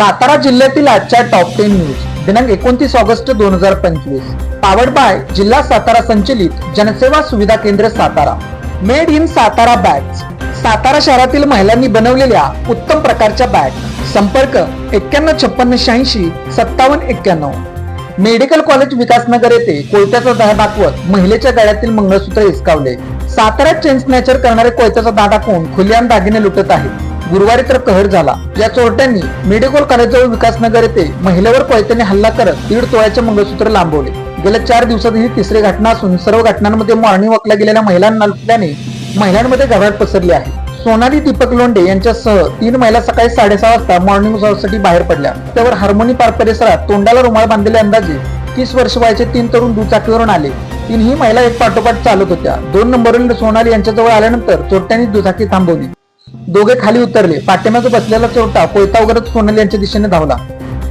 सातारा जिल्ह्यातील आजच्या top ten news दिनांक एकोणतीस ऑगस्ट दोन हजार पंचवीस. पावड बाय जिल्हा सातारा संचलित जनसेवा सुविधा केंद्र Satara. Made in Satara bags Satara शहरातील महिलांनी बनवलेल्या उत्तम प्रकारच्या बॅग संपर्क एक्क्याण्णव छप्पन्न शहाऐंशी सत्तावन्न एक्क्याण्णव. मेडिकल कॉलेज विकासनगर येथे कोयत्याचा दाह दाखवत महिलेच्या गळ्यातील मंगळसूत्र हिसकावले. साताऱ्यात चेन स्नॅचर करणारे कोयत्याचा दाह दाखवून खुलेआम दागिने लुटत आहेत. गुरुवारी तर कहर झाला. या चोरट्यांनी मेडिकल कॉलेजजवळ विकासनगर येथे महिलेवर कोयत्याने हल्ला करत दीड तोळ्याचे मंगळसूत्र लांबवले. गेल्या चार दिवसात ही तिसरी घटना असून सर्व घटनांमध्ये मॉर्निंग वॉकला गेलेल्या महिलांना लुटल्याने महिलांमध्ये घबराट पसरली आहे. सोनाली दीपक लोंडे यांच्यासह तीन महिला सकाळी साडेसहा वाजता मॉर्निंग वॉकसाठी बाहेर पडल्या. त्यावर हार्मोनी पार्क परिसरात तोंडाला रुमाल बांधलेले अंदाजे तीस वर्ष वयाचे तीन तरुण दुचाकीवरून आले. तीनही महिला एक पाठोपाठ चालत होत्या. दोन नंबरवरील सोनाली यांच्याजवळ आल्यानंतर चोरट्यांनी दुचाकी थांबवली. दोघे खाली उतरले. पाठीमागे बसलेला चोरटा कोयता वगैरे सोनाली यांच्या दिशेने धावला.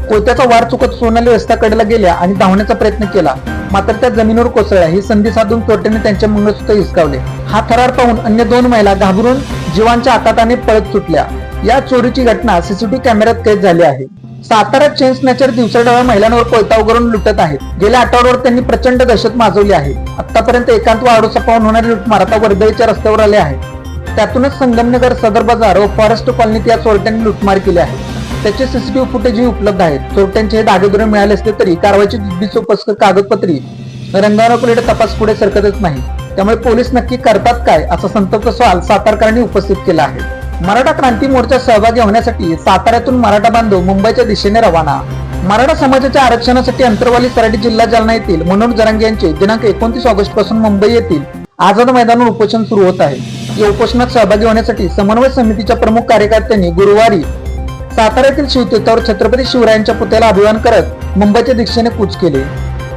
कोयत्याचा वार चुकत सोनाली रस्त्याकडेला गेल्या आणि धावण्याचा प्रयत्न केला. मात्र त्या जमिनीवर कोसळल्या. ही संधी साधून चोरट्याने त्यांचे मंगळसूत्र हिसकावले. हा थरार पाहून अन्य दोन महिला घाबरून जीवांच्या आकाताने पळत सुटल्या. या चोरीची घटना सीसीटीव्ही कॅमेऱ्यात कैद झाली आहे. सातारा चेन स्नॅचर दिवसाढवळ्या महिलांवर कोयता उघडून लुटत आहेत गेल्या आठवड्यावर त्यांनी प्रचंड दहशत माजवली आहे. आतापर्यंत एकांत व आडोसा पाहून होणारी लुटमार आता वर्दळीच्या रस्त्यावर आले आहे. त्यातूनच संगमनगर सदर बाजार व फॉरेस्ट कॉलनीत या चोरट्यांनी लुटमार केली आहे. त्याचे सीसीटीव्ही फुटेजही उपलब्ध आहेत. चोरट्यांचे हे धागेदोरे मिळाले असले तरी कारवाईची दुसरी कागदपत्री रंगावरकडे तपास पुढे सरकतच नाही. त्यामुळे पोलीस नक्की करतात काय असा संतप्त सवाल सातारकरांनी उपस्थित केला आहे. मराठा क्रांती मोर्चा सहभागी होण्यासाठी साताऱ्यातून मराठा बांधव मुंबईच्या दिशेने रवाना. मराठा समाजाच्या आरक्षणासाठी अंतरवाली सराटी जिल्हा जालना येथील मनोज जरांगे यांचे दिनांक एकोणतीस ऑगस्टपासून मुंबई येथील आझाद मैदानावर उपोषण सुरू होत आहे. या उपोषणात सहभागी होण्यासाठी समन्वय समितीच्या प्रमुख कार्यकर्त्यांनी गुरुवारी साताऱ्यातील शिवतीर्थावर छत्रपती शिवरायांच्या पुतळ्याला अभिवान करत मुंबईच्या दिशेने कूच केले.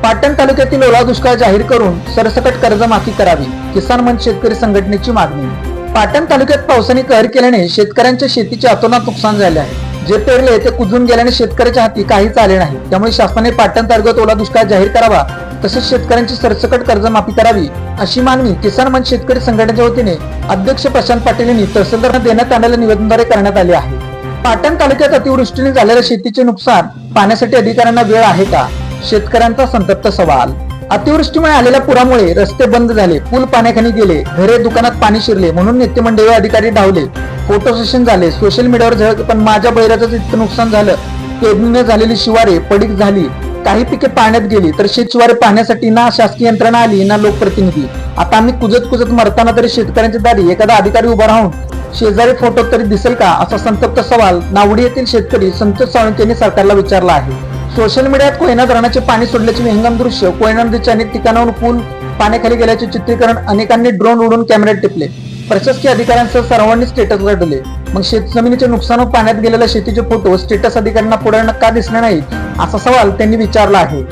पाटण तालुक्यातील ओला दुष्काळ जाहीर करून सरसकट कर्जमाफी करावी किसान मंच शेतकरी संघटनेची मागणी. पाटण तालुक्यात पावसाने कहर केल्याने शेतकऱ्यांच्या शेतीचे अतोनात नुकसान झाले आहे. जे पेरले ते कुजून गेल्याने शेतकऱ्याच्या हाती काहीच आले नाही. त्यामुळे शासनाने पाटण तालुक्यात ओला दुष्काळ जाहीर करावा तसेच शेतकऱ्यांची सरसकट कर्जमाफी करावी अशी मागणी किसान मंच शेतकरी संघटनेच्या वतीने अध्यक्ष प्रशांत पाटील यांनी तहसीलदारांना देण्यात आलेल्या निवेदनाद्वारे करण्यात आले आहे. पाटण तालुक्यात अतिवृष्टीने झालेल्या शेतीचे नुकसान पाहण्यासाठी अधिकाऱ्यांना वेळ आहे का? शेतकऱ्यांचा संतप्त सवाल. अतिवृष्टीमुळे आलेल्या पुरामुळे रस्ते बंद झाले पूल पाण्याखाली गेले घरे दुकानात पाणी शिरले म्हणून नेते अधिकारी धावले फोटो सेशन झाले सोशल मीडियावर झळक पण माझ्या बैराचं इतकं नुकसान झालं. पेरणीने झालेली शिवारे पडीक झाली. काही पिके पाण्यात गेली तर शेतशिवारे पाहण्यासाठी ना शासकीय यंत्रणा आली ना लोकप्रतिनिधी. आता आम्ही कुजत कुजत मरताना तरी शेतकऱ्यांच्या दारी एखादा अधिकारी उभा राहून शेजारी फोटो तरी दिसेल का असा संतप्त सवाल नावडी येथील शेतकरी संतोष सावंत यांनी सरकारला विचारला आहे. सोशल मीडियात कोयना धरणाचे पाणी सोडल्याचे विहंगम दृश्य कोयना नदीच्या अनेक ठिकाणाहून पूल पाण्याखाली गेल्याचे चित्रीकरण अनेकांनी ड्रोन उडून कॅमेऱ्यात टिपले. प्रशासकीय अधिकाऱ्यांसह सर्वांनी स्टेटस गाठवले मग शेत जमिनीचे नुकसान व पाण्यात गेलेल्या शेतीचे फोटो स्टेटस अधिकाऱ्यांना पुढे का दिसले नाही असा सवाल त्यांनी विचारला आहे.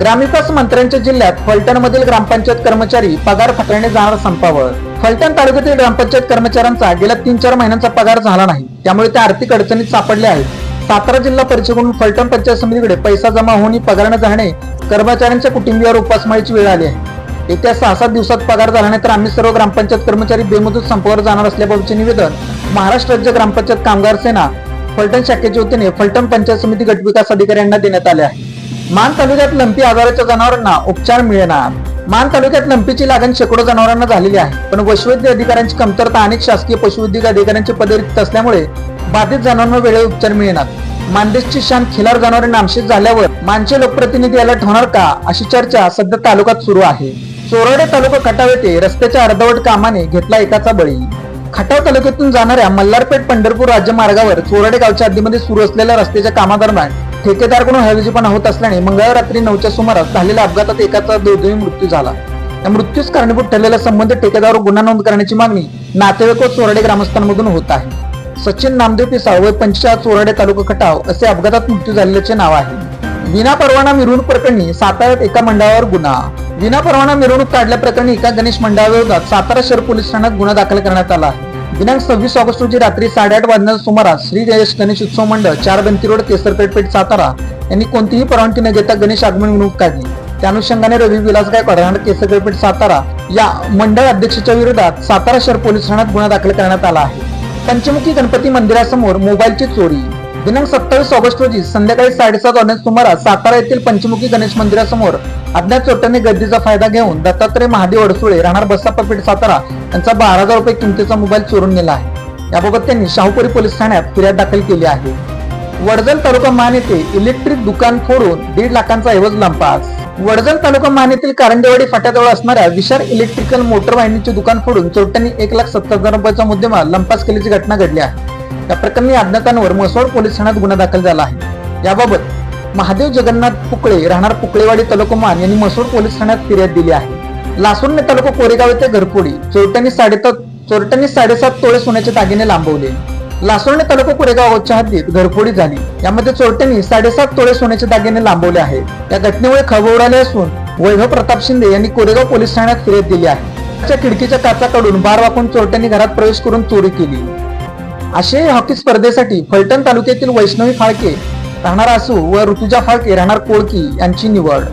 ग्रामविकास मंत्र्यांच्या जिल्ह्यात फलटण मधील ग्रामपंचायत कर्मचारी पगार फाटल्याने जाणार संपावर. फलटण तालुक्यातील ग्रामपंचायत कर्मचाऱ्यांचा गेल्या तीन चार महिन्यांचा पगार झाला नाही त्यामुळे ते आर्थिक अडचणीत सापडले आहेत. सातारा जिल्हा परिषदेकडून फलटण पंचायत समितीकडे पैसा जमा होऊन पगार न जाणे कर्मचाऱ्यांच्या कुटुंबियावर उपासमाळीची वेळ आली आहे. येत्या सहा सात दिवसात पगार झाला नाही तर आम्ही सर्व ग्रामपंचायत कर्मचारी बेमुदत संपावर जाणार असल्याबाबतचे निवेदन महाराष्ट्र राज्य ग्रामपंचायत कामगार सेना फलटण शाखेच्या वतीने फलटण पंचायत समिती गटविकास अधिकारी यांना देण्यात आले आहे. मान तालुक्यात लंपी आजाराच्या जनावरांना उपचार मिळणार. मान तालुक्यात लंपीची लागण शेकडो जनावरांना झालेली आहे. पण पशुवैद्य अधिकाऱ्यांची कमतरता अनेक शासकीय पशुवैद्यक अधिकाऱ्यांचे पदे रिक्त असल्यामुळे बाधित जनावरांना वेळेवर उपचार मिळणार. मानदेशची शान खिलार जनावरे नामशेष झाल्यावर मानचे लोकप्रतिनिधी अलर्ट होणार का अशी चर्चा सध्या तालुक्यात सुरू आहे. चोरडे तालुका खटाव येथे रस्त्याच्या अर्धवट कामाने घेतला एकाचा बळी. खटाव तालुक्यातून जाणाऱ्या मल्हारपेठ पंढरपूर राज्य मार्गावर चोरडे गावच्या हद्दीमध्ये सुरू असलेल्या रस्त्याच्या कामादरम्यान ठेकेदारकडून हवेजीपणा होत असल्याने मंगळवार रात्री नऊच्या सुमारास झालेल्या अपघातात एकाचा दुर्दैवी मृत्यू झाला. या मृत्यूस कारणीभूत ठरलेल्या संबंधित ठेकेदारावर गुन्हा नोंद करण्याची मागणी नातेवाईक व चोरडे ग्रामस्थांमधून होत आहे. सचिन नामदेव पिसाळ व पंचायत चोराडे तालुका खटाव असे अपघातात मृत्यू झालेल्याचे नाव आहे. विना परवाना मिरवणूक प्रकरणी साताऱ्यात एका मंडळावर गुन्हा. विना परवाना मिरवणूक काढल्या प्रकरणी एका गणेश मंडळाविरोधात सातारा शहर पोलीस ठाण्यात गुन्हा दाखल करण्यात आला आहे. दिनांक सव्वीस ऑगस्ट रोजी रात्री साडेआठ वाजण्याच्या सुमारास श्री जयेश गणेश उत्सव मंडळ चार बंती रोड केसरपेठ पेठ सातारा यांनी कोणतीही परवानगी न घेता गणेश आगमन मिरवणूक काढली. त्या अनुषंगाने रवी विलास गायकवाड राहणार केसरपेठ सातारा या मंडळ अध्यक्षाच्या विरोधात सातारा शहर पोलीस ठाण्यात गुन्हा दाखल करण्यात आला आहे. पंचमुखी गणपती मंदिरासमोर मोबाईलची चोरी. दिनांक सत्तावीस ऑगस्ट रोजी संध्याकाळी साडेसात वाजण्याच्या सुमारास सातारा येथील पंचमुखी गणेश मंदिरासमोर अज्ञात चोट्याने गर्दीचा फायदा घेऊन दत्तात्रय महादेव अडसुळे राहणार बसाप्पा पेठ सातारा यांचा बारा हजार रुपये किमतीचा मोबाईल चोरून नेला आहे. याबाबत त्यांनी शाहूपुरी पोलीस ठाण्यात फिर्याद दाखल केली आहे. वडजल तालुका मान येथे इलेक्ट्रिक दुकान फोडून दीड लाखांचा ऐवज लंपास वडगल तालुका मान येथील कारंडेवाडी फाट्याजवळ असणाऱ्या विशाल इलेक्ट्रिकल मोटर वाहिनीचे दुकान फोडून चोरट्यांनी एक लाख सत्तर हजार रुपयाचा मुद्देमाल लंपास केल्याची घटना घडली आहे. या प्रकरणी अज्ञातांवर म्हसवड पोलीस ठाण्यात गुन्हा दाखल झाला आहे. याबाबत महादेव जगन्नाथ पुकळे राहणार पुकळेवाडी तालुका मान यांनी म्हसवड पोलीस ठाण्यात फिर्याद दिली आहे. लासूरने तालुका कोरेगाव येथे घरपोडी चोरट्यांनी साडेसात चोरट्यांनी साडेसात तोळे सोन्याचे दागिने लांबवले. लासुर्णे तालुका कुरेगावच्या हद्दीत घरफोडी झाली. यामध्ये चोरट्यांनी साडेसात तोळे सोन्याचे दागिने लांबवले आहेत. या घटनेमुळे खळबळ उडाली असून वैभव प्रताप शिंदे यांनी कोरेगाव पोलीस ठाण्यात फिर्याद दिली आहे. खिडकीच्या काचाकडून बार वाकून चोरट्यांनी घरात प्रवेश करून चोरी केली. आशियाई हॉकी स्पर्धेसाठी फलटण तालुक्यातील वैष्णवी फाळके राहणार असू व ऋतुजा फाळके राहणार कोळकी यांची निवड.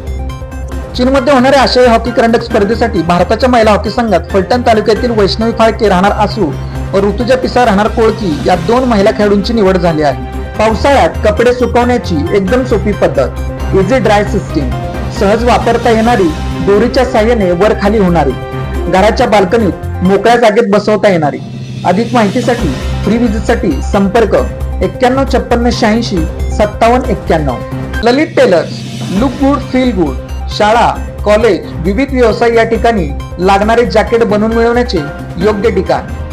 चीनमध्ये होणाऱ्या आशियाई हॉकी करंडक स्पर्धेसाठी भारताच्या महिला हॉकी संघात फलटण तालुक्यातील वैष्णवी फाळके राहणार असू व ऋतुजा पिसा राहणार कोळकी या दोन महिला खेळाडूंची निवड झाली आहे. पावसाळ्यात कपडे सुकवण्याची एकदम सोपी पद्धत इझी ड्राय सिस्टीम सहज वापरता येणारी दोरीच्या साह्याने वर खाली होणारी घराच्या बाल्कनीत मोकळ्या जागेत बसवता येणारी. अधिक माहितीसाठी फ्री विजिटसाठी संपर्क एक्क्याण्णव छप्पन्न शहाऐंशी सत्तावन्न एक्क्याण्णव. Lalit tailors look good feel good शाळा कॉलेज विविध व्यवसाय या ठिकाणी लागणारे जॅकेट बनवून मिळवण्याचे योग्य ठिकाण.